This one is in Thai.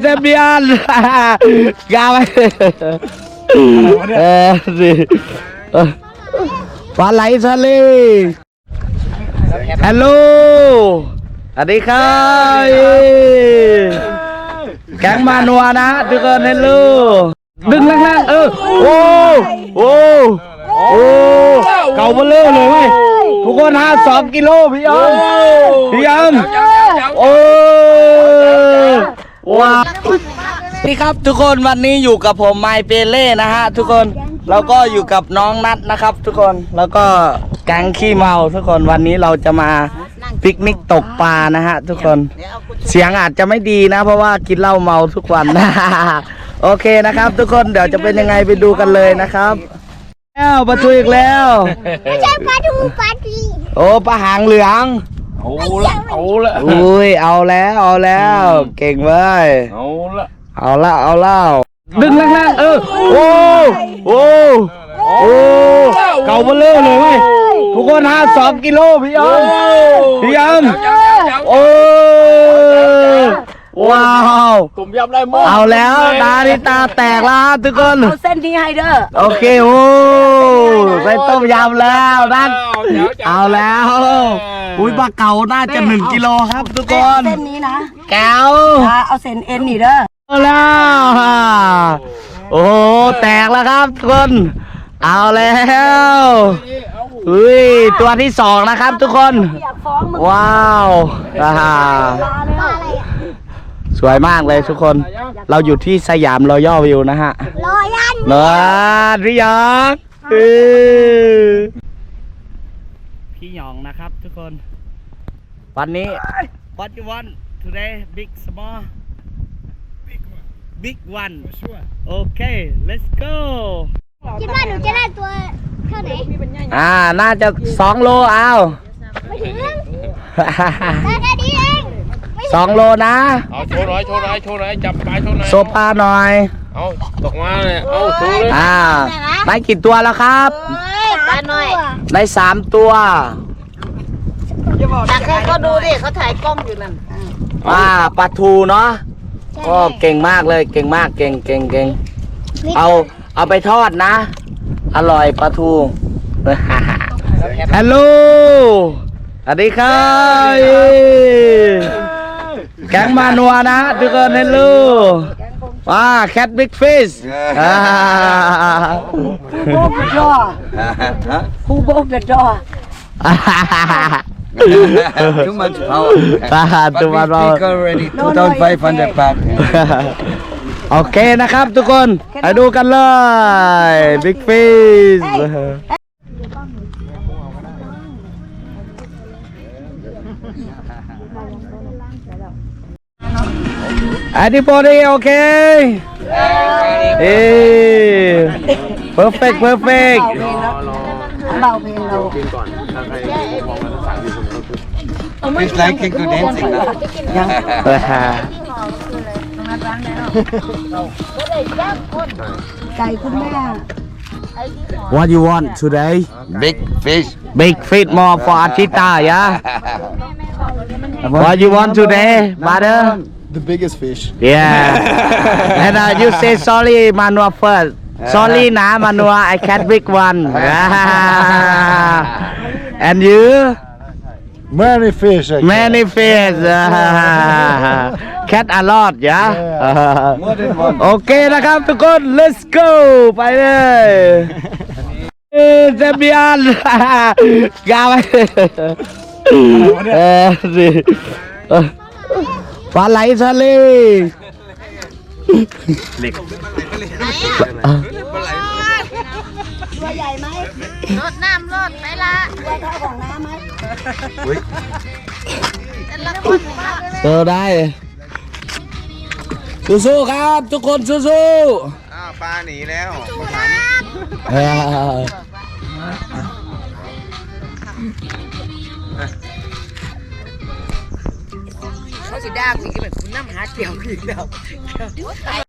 เซเบียนกาไปเออสิปลาไหลทะเลฮัลโหลสวัสดีครับแกงมานัวนะทุกคนฮัลโหลดึงแรงๆเออโอ้โอ้โอ้เก่าเบลเลอร์เลยเว้ยทุกคนฮะสองกิโลพี่ยังพี่ยังโอ้ ว้าวนี่ครับทุกคนวันนี้อยู่กับผมไมเปเล่นะฮะทุกคนแล้วก็อยู่กับน้องนัทนะครับ ทุกคนแล้วก็แก๊งขี้เมาทุกคนวันนี้เราจะมาปิกนิกตกปลานะฮะ ทุกคนเสียงอาจจะไม่ดีนะ เพราะว่ากินเหล้าเมาทุกวันโอเคนะครับ ทุกคนเดี๋ยวจะเป็นยังไงไปดูกันเลยนะครับแล้วปลาทูอีกแล้วไม่ใช่ปลาทูปลาทีโอ้ปลาหางเหลือง เอาละเอาละอุ้ยเอาแล้วเอาแล้ว เก่งเว้ยเอาละเอาละเอาละดึงแรงๆเออโอ้โอ้โอ้เก่าเบลอเลยเว้ยทุกคนฮะสองกิโลพี่ยังพี่ยังโอ้ว้าวตุ่มยำได้หมดเอาแล้วตาดิตาแตกแล้วฮะทุกคนเอาเส้นนี้ให้เด้อโอเคโอ้ ใส่ต้มยำแล้วนั่นเอาแล้ว อุ้ยปลาเก๋าน่าจะหนึ่งกิโลครับ ทุกคนเส้นนี้นะแก้วอ่าเอาเส้นเอ็นนี่เด้อเอาแล้วโอ้โหแตกแล้วครับทุกคน เอาแล้วอุ้ยตัวที่สองนะครับ ทุกคน อยากฟ้องมึงว้าวอ่า มาเลยปลาอะไรอะสวยมากเลยทุกคน เราอยู่ที่สยามรอยัลวิวนะฮะรอยัน เนอะหรือยัง เออพี่หยองนะครับทุกคน วันนี้ what you want today big small big one okay let's go คิดว่าหนูจะได้ตัวเท่าไหนอ่า น่าจะสองโลเอาไม่ถึงได้แค่นี้เองไม่ สองโลนะเอาโชว์หน่อยโชว์หน่อยโชว์หน่อยจับปลาโชว์หน่อยโซปลาหน่อย เอาตกมาเลยเอาโชว์เลยอ่าได้กี่ตัวแล้วครับเอ้ยปลาหน่อยได้สามตัวแต่เขาก็ดูดิเขาถ่ายกล้องอยู่นั่นอ่าปลาทูเนาะก็เก่งมากเลยเก่งมากเก่งเก่งเก่งเอาเอาไปทอดนะ อร่อยปลาทูฮัลโหลสวัสดีครับ แกงมานัวนะทุกคนฮัลโหลว้าแคทบิ๊กฟิชผู้โบกเดอะดอผู้โบกเดอะดอ Too much power. But Too we much power. speak already 2,500 baht. โอเคนะครับทุกคน ไปดูกันเลยบิ๊ก ฟิช Anybody okay? Hey, perfect, perfect. เบาเพลงเรา It's like to dancing now. ไก่คุณแม่ What you want today? Big fish. Big fish more for Achita, yeah? What you want today, brother? The biggest fish. Yeah. and uh, you say sorry, Manua first. Sorry, na Manua, I can't big one. and you? Many fish. I Many fish. Cat a lot, yeah? More than one. โอเคนะครับทุกคน let's go ไปเลยเออเซเบียนกาไปเออสิเออปลาไหลทะเล ตัวใหญ่ไหมรดน้ำรดไหมล่ะตัวเท่าของน้ำไหมแต่ละคนมากเลยเจอได้สู้ๆครับ ทุกคนสู้อ้าวปลาหนีแล้วๆเออเขาสิด่ากูอีกเลยคุณน้ำหาเกี่ยวอีกแล้วไก่